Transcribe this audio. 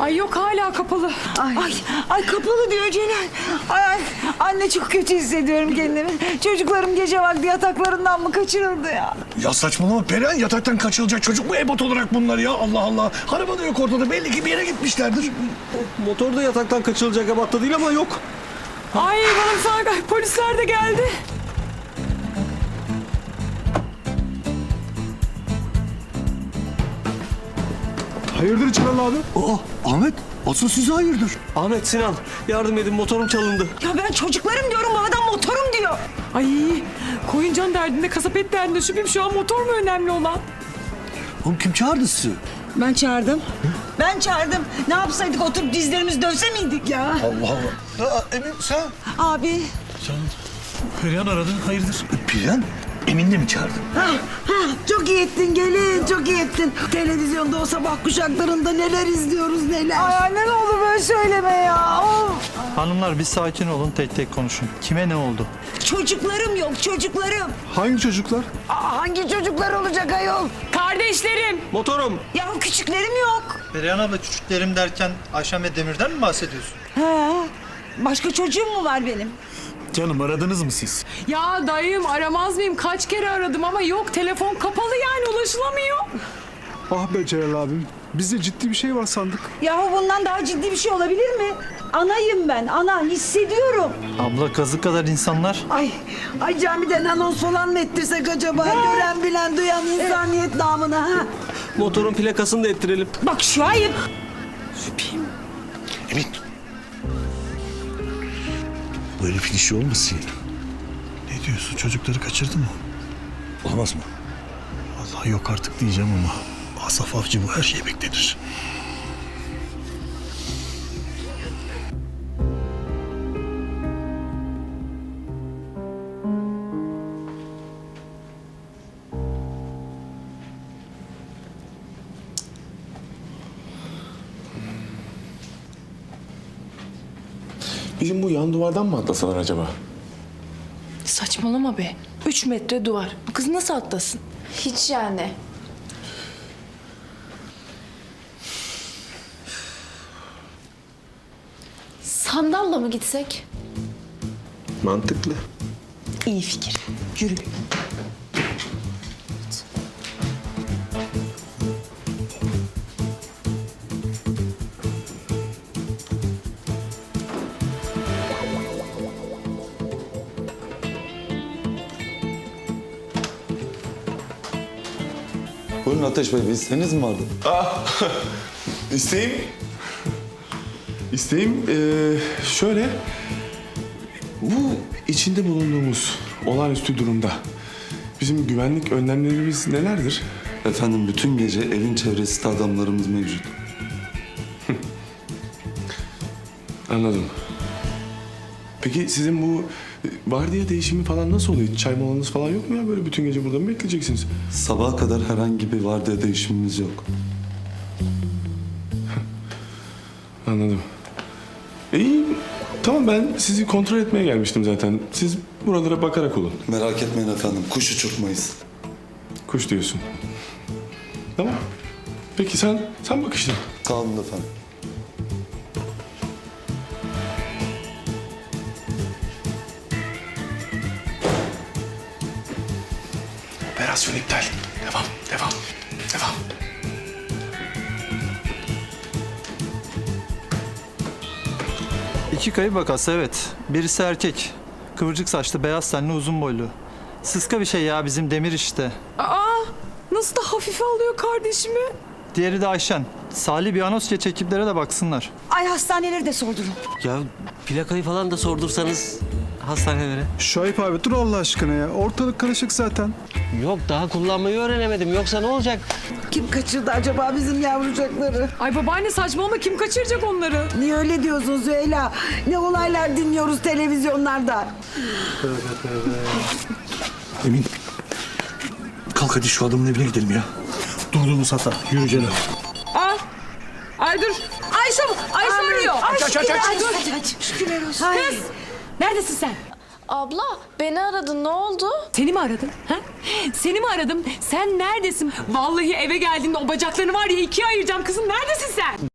Ay yok hala kapalı. Ay, ay, kapalı diyor Celal. Ay, ay, anne çok kötü hissediyorum kendimi. Çocuklarım gece vakti yataklarından mı kaçırıldı ya? Ya saçmalama Perihan yataktan kaçırılacak çocuk mu ebat olarak bunlar ya Allah Allah. Araba da yok ortada belli ki bir yere gitmişlerdir. Motor da yataktan kaçırılacak ebatta değil ama yok. Ay bana sana polisler de geldi. Hayırdır Celal abi? Aa Ahmet asıl size hayırdır. Ahmet Sinan yardım edin motorum çalındı. Ya ben çocuklarım diyorum bu adam motorum diyor. Ay koyuncan derdinde kasap et derdinde şüphem şu an motor mu önemli olan? Oğlum kim çağırdı sizi? Ben çağırdım. Ben çağırdım. Ne yapsaydık oturup dizlerimizi dövse miydik ya? Allah Allah. Aa, Emin sen? Abi. Perihan aradı hayırdır? Perihan Emin de mi çağırdın? Ha, ha, çok iyi ettin gelin çok iyi ettin. Televizyonda o sabah kuşaklarında neler izliyoruz neler. Ay anne ne olur böyle söyleme ya. Of. Hanımlar bir sakin olun tek tek konuşun. Kime ne oldu? Çocuklarım yok çocuklarım. Hangi çocuklar? Aa, hangi çocuklar olacak ayol? Kardeşlerim. Motorum. Ya küçüklerim yok. Perihan abla küçüklerim derken Ayşem ve Demir'den mi bahsediyorsun? He. Başka çocuğum mu var benim? Canım aradınız mı siz? Ya dayım aramaz mıyım? Kaç kere aradım ama yok telefon kapalı yani ulaşılamıyor. Ah be Celal abim. Bizde ciddi bir şey var sandık. Yahu bundan daha ciddi bir şey olabilir mi? Anayım ben, ana hissediyorum. Abla kazık kadar insanlar. Ay, ay camiden anons falan mı ettirsek acaba? Gören bilen duyan insaniyet namına ha? Motorun plakasını da ettirelim. Bak şu ayıp. Emin. Bu herifin işi olmasın? Ne diyorsun çocukları kaçırdı mı? Olamaz mı? Allah yok artık diyeceğim ama Asaf Avcı bu her şeyi beklenir. Bizim bu yan duvardan mı atlasalar acaba? Saçmalama be. Üç metre duvar. Bu kız nasıl atlasın? Hiç yani. Sandalla mı gitsek? Mantıklı. İyi fikir. Yürü. Buyurun Ateş Bey, bir isteğiniz mi vardı? İsteğim... İsteğim eee, şöyle... Bu içinde bulunduğumuz olağanüstü durumda bizim güvenlik önlemlerimiz nelerdir? Efendim bütün gece evin çevresinde adamlarımız mevcut. Anladım. Peki sizin bu e, vardiya değişimi falan nasıl oluyor? Çay molanız falan yok mu ya? Böyle bütün gece burada mı bekleyeceksiniz? Sabaha kadar herhangi bir vardiya değişimimiz yok. Anladım. İyi. Tamam ben sizi kontrol etmeye gelmiştim zaten. Siz buralara bakarak olun. Merak etmeyin efendim, kuş uçurtmayız. Kuş diyorsun. Tamam. Peki sen sen bak işte. Olun efendim. Operasyon iptal. Devam, devam, devam. İki kayıp vakası evet. Birisi erkek. Kıvırcık saçlı, beyaz tenli, uzun boylu. Sıska bir şey ya bizim demir işte. Aa nasıl da hafife alıyor kardeşimi. Diğeri de Ayşen. Salih bir anons geç ekiplere de baksınlar. Ay hastaneleri de sordurun. Ya plakayı falan da sordursanız hastanelere. Şahip abi dur Allah aşkına ya. Ortalık karışık zaten. Yok daha kullanmayı öğrenemedim. Yoksa ne olacak? Kim kaçırdı acaba bizim yavrucakları? Ay babaanne saçmalama kim kaçıracak onları? Niye öyle diyorsun Süheyla? Ne olaylar dinliyoruz televizyonlarda. Emin. Kalk hadi şu adamın evine gidelim ya. Durduğumuz hata. Yürü Celal. Aa. Ay dur. Ayşe Ayşe arıyor. Ay, aç, aç, aç. Hadi, hadi, hadi. Şükürler olsun. Kız. Neredesin sen? Abla beni aradın ne oldu? Seni mi aradım? Ha? Seni mi aradım? Sen neredesin? Vallahi eve geldiğinde o bacaklarını var ya ikiye ayıracağım kızım. Neredesin sen?